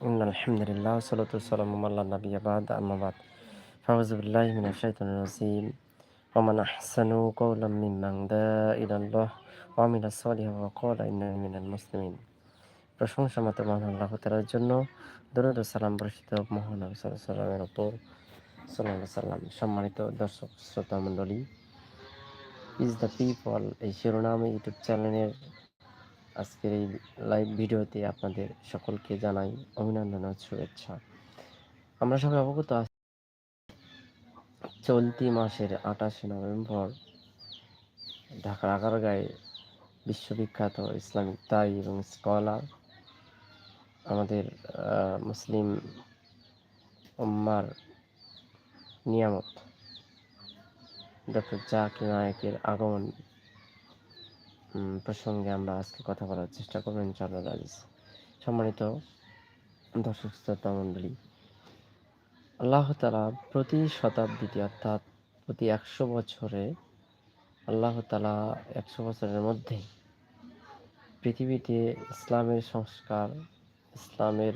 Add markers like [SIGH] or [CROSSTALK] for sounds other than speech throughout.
إن الحمد لله والصلاة والسلام على النبي بعد أما بعد فأعوذ بالله من الشيطان الرجيم ومن أحسن قولا ممن دعا إلى الله وعمل صالحا وقال إنني من المسلمين প্রশংসা মাত্র মহান আল্লাহ তালার জন্য দরুদ ও সালাম বর্ষিত মহান সাল্লামের ওপর সাল্লাহ সাল্লাম সম্মানিত দর্শক শ্রোতা মণ্ডলী ইজ দ্য পিপল এই শিরোনামে ইউটিউব চ্যানেলের আজকের এই লাইভ ভিডিওতে আপনাদের সকলকে জানাই অভিনন্দন ও শুভেচ্ছা। আমরা সবাই অবগত আছি, চলতি মাসের আঠাশে নভেম্বর ঢাকার আগারগাঁয়ে বিশ্ববিখ্যাত ইসলামিক তাই এবং স্কলার আমাদের মুসলিম উম্মার নিয়ামত। ডক্টর জাকির নায়কের আগমন প্রসঙ্গে আমরা আজকে কথা বলার চেষ্টা করব, ইনশাআল্লাহ আজিজ সম্মানিত দর্শক, শ্রোতা, মণ্ডলী, আল্লাহ তালা প্রতি শতাব্দীতে অর্থাৎ প্রতি একশো বছরে আল্লাহ তালা একশো বছরের মধ্যে পৃথিবীতে ইসলামের সংস্কার, ইসলামের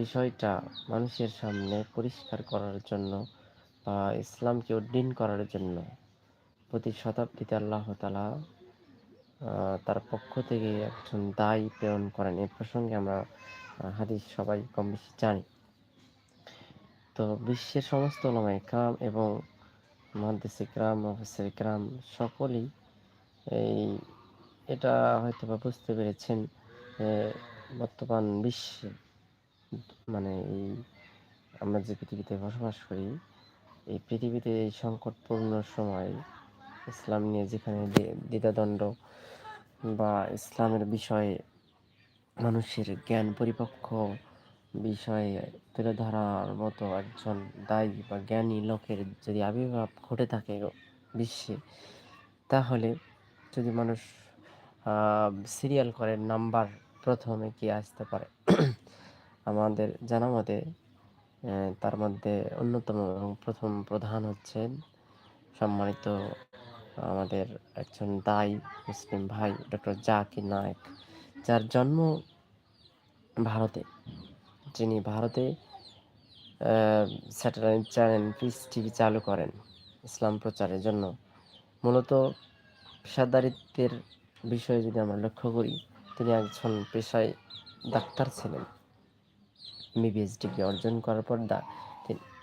বিষয়টা মানুষের সামনে পরিষ্কার করার জন্য বা ইসলামকে উড্ডীন করার জন্য প্রতি শতাব্দীতে আল্লাহ তালা তার পক্ষ থেকে একজন দায়ী প্রেরণ করেন। এ প্রসঙ্গে আমরা হাদিস সবাই কম বেশি জানি। তো বিশ্বের সমস্ত ওলামা ইকরাম এবং মহাদিস ইকরাম অফিসের ইকরাম সকলেই এই, এটা হয়তো বা বুঝতে পেরেছেন বর্তমান বিশ্বে মানে এই আমরা যে পৃথিবীতে বসবাস করি এই পৃথিবীতে এই সংকটপূর্ণ সময় ইসলাম নিয়ে যেখানে দ্বিধাদণ্ড বা ইসলামের বিষয়ে মানুষের জ্ঞান পরিপক্ক বিষয়ে তুলে ধরার মতো একজন দায়ী বা জ্ঞানী লোকের যদি আবির্ভাব ঘটে থাকে বিশ্বে, তাহলে যদি মানুষ সিরিয়াল করে নাম্বার প্রথমে কি আসতে পারে? [CLEARS THROAT] আমাদের জানা মতে তার মধ্যে অন্যতম এবং প্রথম প্রধান হচ্ছেন সম্মানিত আমাদের একজন দায়ী মুসলিম ভাই ডক্টর জাকির নায়ক, যার জন্ম ভারতে। যিনি ভারতে স্যাটেলাইট চ্যানেল পিস টিভি চালু করেন ইসলাম প্রচারের জন্য। মূলত পেশাদারিত্বের বিষয়ে যদি আমরা লক্ষ্য করি, তিনি একজন পেশায় ডাক্তার ছিলেন। এমবিবিএস ডিগ্রি অর্জন করার পর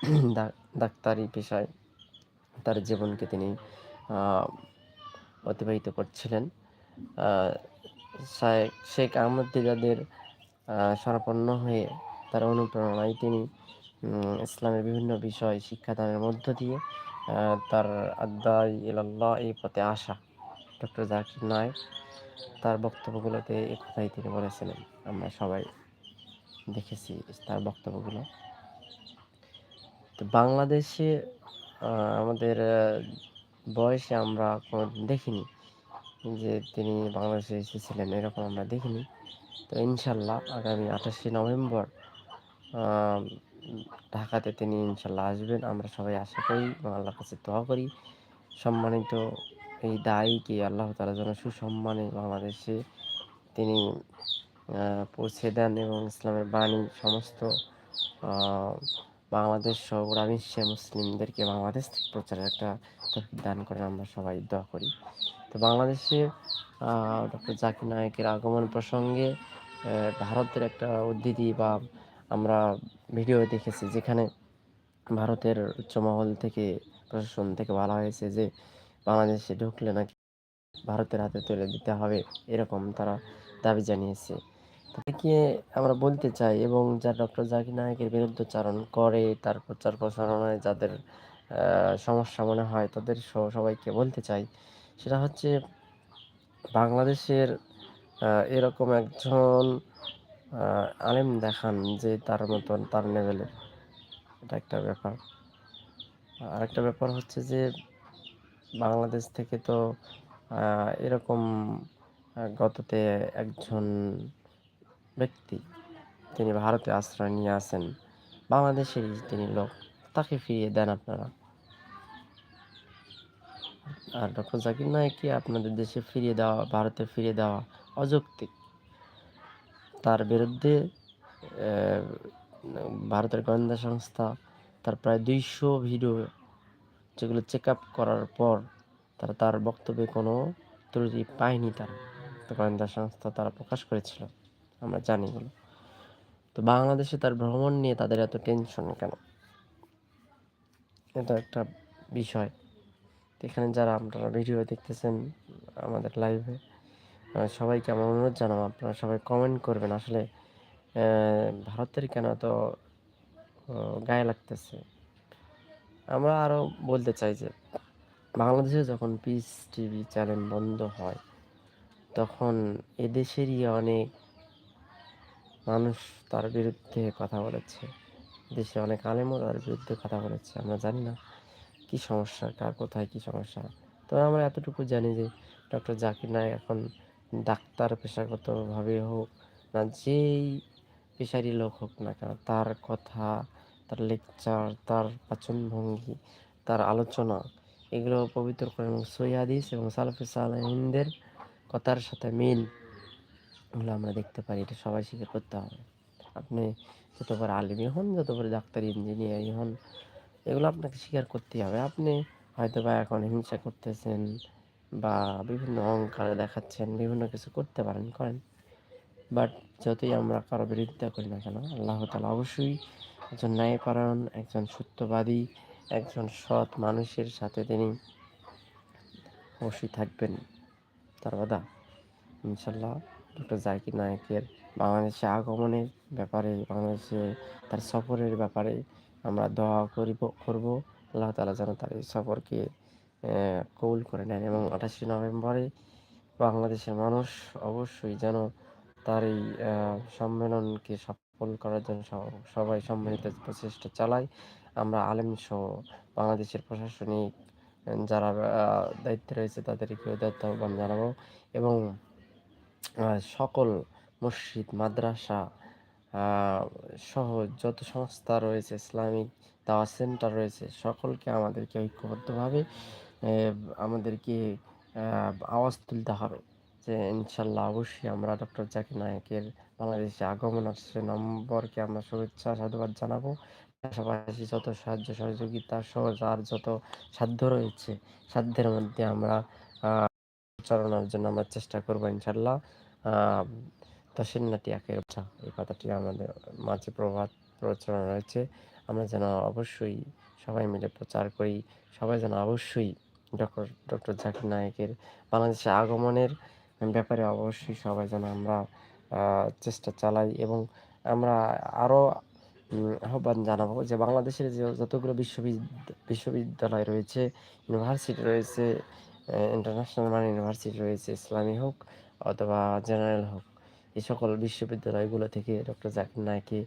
[CLEARS THROAT] ডাক্তারি পেশায় তার জীবনকে তিনি অতিবাহিত করছিলেন। শেখ আহমদ দিদাদের সরাপন্ন হয়ে তার অনুপ্রেরণায় তিনি ইসলামের বিভিন্ন বিষয়, শিক্ষাদানের মধ্য দিয়ে তার আদায় ইলাল্লাহ এই পথে আসা। ডক্টর জাকির নায়ক, তার বক্তব্যগুলোতে এ কথাই তিনি বলেছিলেন। আমরা সবাই দেখেছি তার বক্তব্যগুলো। তো বাংলাদেশে আমাদের বয়সে আমরা কোনো দেখিনি যে তিনি বাংলাদেশে এসেছিলেন, এরকম আমরা দেখিনি। তো ইনশাল্লাহ আগামী আঠাশে নভেম্বর ঢাকাতে তিনি ইনশাল্লাহ আসবেন। আমরা সবাই আশা করি এবং আল্লাহর কাছে দোয়া করি। সম্মানিত এই দায়ীকে আল্লাহ তালা যেন সুসম্মানে বাংলাদেশে তিনি পৌঁছে দেন এবং ইসলামের বাণী সমস্ত বাংলাদেশ সহ গোড়া বিশ্বে মুসলিমদেরকে বাংলাদেশ থেকে প্রচারের একটা দান করেন। আমরা সবাই দোয়া করি। তো বাংলাদেশে ডক্টর জাকির নায়কের আগমন প্রসঙ্গে ভারতের একটা উদ্ধৃতি বা আমরা ভিডিও দেখেছি যেখানে ভারতের উচ্চমহল থেকে, প্রশাসন থেকে বলা হয়েছে যে বাংলাদেশে ঢুকলে নাকি ভারতের হাতে তুলে দিতে হবে, এরকম তারা দাবি জানিয়েছে। তাদেরকে আমরা বলতে চাই এবং যা ডক্টর জাকির নায়কের বিরুদ্ধচারণ করে তার প্রচার প্রসারণায় যাদের সমস্যা মনে হয় তাদের সবাইকে বলতে চাই। সেটা হচ্ছে বাংলাদেশের এরকম একজন আলেম দেখান যে তার মতন তার লেভেলের এটা একটা ব্যাপার। আরেকটা ব্যাপার হচ্ছে যে বাংলাদেশ থেকে তো এরকম গততে একজন ব্যক্তি তিনি ভারতে আশ্রয় নিয়ে আসেন বাংলাদেশেরই তিনি লোক, তাকে ফিরিয়ে দেন আপনারা। আর ডক্টর জাকির নায়েককে আপনাদের দেশে ফিরিয়ে দেওয়া, ভারতে ফিরিয়ে দেওয়া অযৌক্তিক। তার বিরুদ্ধে ভারতের গোয়েন্দা সংস্থা তার প্রায় দুইশো ভিডিও যেগুলো চেক আপ করার পর তারা তার বক্তব্যে কোনো ত্রুটি পায়নি তারা। গোয়েন্দা সংস্থা তারা প্রকাশ করেছিল। আমরা জানি এগুলো। তো বাংলাদেশে তার ভ্রমণ নিয়ে তাদের এত টেনশন কেন? এটা একটা বিষয়। এখানে যারা আপনারা ভিডিও দেখতেছেন আমাদের লাইভে সবাইকে আমার অনুরোধ জানাব, আপনারা সবাই কমেন্ট করবেন আসলে ভারতের কেন তো গায়ে লাগতেছে? আমরা আরও বলতে চাই যে, বাংলাদেশে যখন পিস টিভি চ্যানেল বন্ধ হয়, তখন এদেশেরই অনেক মানুষ তার বিরুদ্ধে কথা বলেছে। দেশে অনেক আলেমও তার বিরুদ্ধে কথা বলেছে। আমরা জানি না কি সমস্যা, কার কোথায় কি সমস্যা। তো আমরা এতটুকু জানি যে ডক্টর জাকির নায়ক এখন ডাক্তার পেশাগতভাবে হোক না যেই পেশারি লোক হোক না কেন, তার কথা, তার লেকচার তার পাচনভঙ্গি, তার আলোচনা, এগুলো পবিত্র করেন সৈয়াদিস এবং সালফে সালাহিনদের কথার সাথে মিল। এগুলো আমরা দেখতে পারি, এটা সবাই স্বীকার করতে হবে। আপনি যত বড় আলিমি হন যত বড় ডাক্তার, ইঞ্জিনিয়ারই হন, এগুলো আপনাকে স্বীকার করতেই হবে। আপনি হয়তো বা এখন হিংসা করতেছেন বা বিভিন্ন অহংকার দেখাচ্ছেন, বিভিন্ন কিছু করতে পারেন, করেন। বাট যতই আমরা কারও বিরোধিতা করি না কেন, আল্লাহ তালা অবশ্যই একজন ন্যায়পরায়ণ, একজন সত্যবাদী, একজন সৎ মানুষের সাথে তিনি অবশ্যই থাকবেন। তার বাদা ইনশাল্লাহ ডক্টর জাকির নায়কের বাংলাদেশে আগমনের ব্যাপারে, বাংলাদেশে তার সফরের ব্যাপারে আমরা দোয়া করিব, করব। আল্লাহ তালা যেন তার এই সফরকে কবুল করে নেন এবং আঠাশে নভেম্বরে বাংলাদেশের মানুষ অবশ্যই যেন তার এই সম্মেলনকে সফল করার জন্য সবাই সম্মিলিত প্রচেষ্টা চালায়। আমরা আলেম সহ বাংলাদেশের প্রশাসনিক যারা দায়িত্বে রয়েছে তাদেরকেও দায়িত্ব আহ্বান জানাব এবং সকল মসজিদ, মাদ্রাসা সহ যত সংস্থা রয়েছে, ইসলামিক দাওয়া সেন্টার রয়েছে, সকলকে আমাদেরকে ঐক্যবদ্ধভাবে আমাদেরকে আওয়াজ তুলতে হবে যে ইনশাল্লাহ অবশ্যই আমরা ডক্টর জাকির নায়কের বাংলাদেশে আগমন আসছে। নম্বরকে আমরা শুভেচ্ছা, সাধুবাদ জানাব। পাশাপাশি যত সাহায্য সহযোগিতা সহ যার যত সাধ্য রয়েছে, সাধ্যের মধ্যে আমরা চালানোর জন্য আমরা চেষ্টা করব, ইনশাল্লাহ। তসিন্নাটি একের এই কথাটি আমাদের মাঝে প্রভাত প্রচলন রয়েছে। আমরা যেন অবশ্যই সবাই মিলে প্রচার করি, সবাই যেন অবশ্যই ডক্টর ডক্টর জাকির নায়কের বাংলাদেশে আগমনের ব্যাপারে অবশ্যই সবাই যেন আমরা চেষ্টা চালাই এবং আমরা আরও আহ্বান জানাব যে বাংলাদেশের যে যতগুলো বিশ্ববিদ্যালয় রয়েছে, ইউনিভার্সিটি রয়েছে ইন্টারন্যাশনাল মানে ইউনিভার্সিটি রয়েছে, ইসলামী হোক অথবা জেনারেল হোক, এই সকল বিশ্ববিদ্যালয়গুলো থেকে ডক্টর জাকির নায়কে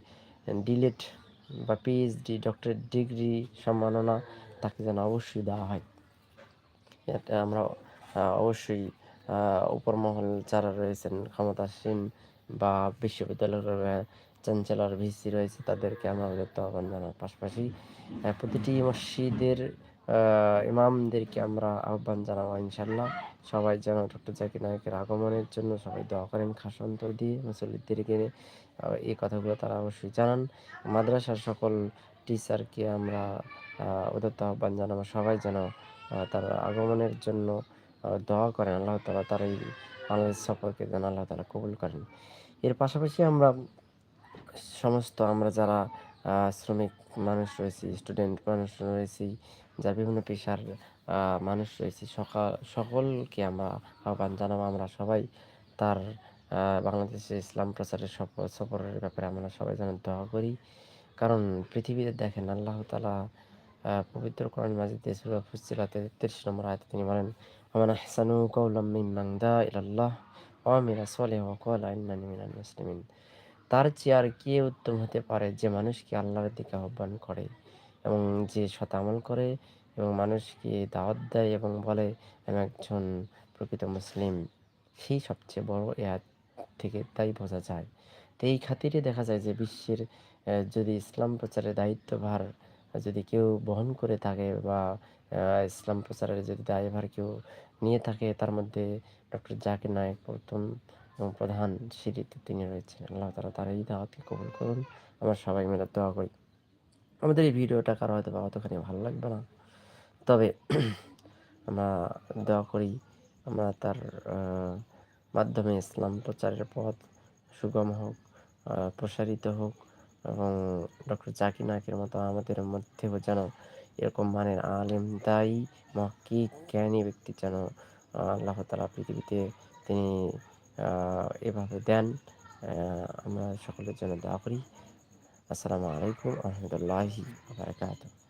ডিলেট বা পিএইচডি ডক্টরেট ডিগ্রি সম্মাননা তাকে যেন অবশ্যই দেওয়া হয়। আমরা অবশ্যই উপর মহল যারা রয়েছেন, ক্ষমতাসীন বা বিশ্ববিদ্যালয়ের চ্যান্সেলর ভিসি রয়েছে, তাদেরকে আমরা আহ্বান জানার পাশাপাশি প্রতিটি মসজিদের ইমামদেরকে আমরা আহ্বান জানাব ইনশাল্লাহ সবাই যেন ডক্টর জাকির নায়কের আগমনের জন্য সবাই দোয়া করেন খাস অন্তর দিয়ে মুসল্লিদেরকে এই কথাগুলো তারা অবশ্যই জানান। মাদ্রাসার সকল টিচারকে আমরা উদত্ত আহ্বান জানাব, সবাই যেন তার আগমনের জন্য দোয়া করেন। আল্লাহ তালা তার এই বাংলাদেশ সফরকে যেন আল্লাহ তালা কবুল করেন। এর পাশাপাশি আমরা সমস্ত আমরা যারা শ্রমিক মানুষ রয়েছি, স্টুডেন্ট মানুষ রয়েছি যার বিভিন্ন পেশার মানুষ রয়েছে। সকাল সকলকে আমরা আহ্বান জানাব। আমরা সবাই তার বাংলাদেশে ইসলাম প্রচারের সফর সফরের ব্যাপারে আমরা সবাই যেন দোয়া করি। কারণ পৃথিবীতে দেখেন, আল্লাহ তালা পবিত্র কোরআন মাজিদে সুরা ফুসিলাতে তেত্রিশ নম্বর আয়তে তিনি বলেন আমার হাসানু কৌলাম মিম্মাং দা ইলাল্লাহ ওয়ামিরা সলে মুসলিমিন। তার চেয়ে আর কে উত্তম হতে পারে যে মানুষকে আল্লাহর দিকে আহ্বান করে? এবং যে আমল করে এবং মানুষকে দাওয়াত দেয় এবং বলে, আমি একজন প্রকৃত মুসলিম। সেই সবচেয়ে বড় এয়াদ থেকে তাই বোঝা যায়। তো এই খাতিরে দেখা যায় যে বিশ্বের যদি ইসলাম প্রচারের দায়িত্বভার যদি কেউ বহন করে থাকে বা ইসলাম প্রচারের যদি দায়ভার কেউ নিয়ে থাকে, তার মধ্যে ডক্টর জাকির নায়ক প্রথম এবং প্রধান সিঁড়িতে তিনি রয়েছেন। আল্লাহ তালা তার এই দাওয়াতকে কবুল করুন। আমরা সবাই মিলে দোয়া করি। আমাদের এই ভিডিওটা কারও হয়তো বা অতখানি ভালো লাগবে না। তবে [CLEARS THROAT] আমরা দোয়া করি, আমরা তার মাধ্যমে ইসলাম প্রচারের পথ সুগম হোক প্রসারিত হোক এবং ডক্টর জাকির নায়কের মতো আমাদের মধ্যেও যেন এরকম মানের আলেম, দায়ী মহকি জ্ঞানী ব্যক্তি যেন আল্লাহ তালা পৃথিবীতে তিনি এভাবে দেন আমরা সকলের জন্য দোয়া করি। আসসালামু আলাইকুম আহমদুল্লাহি বারকাতুহ।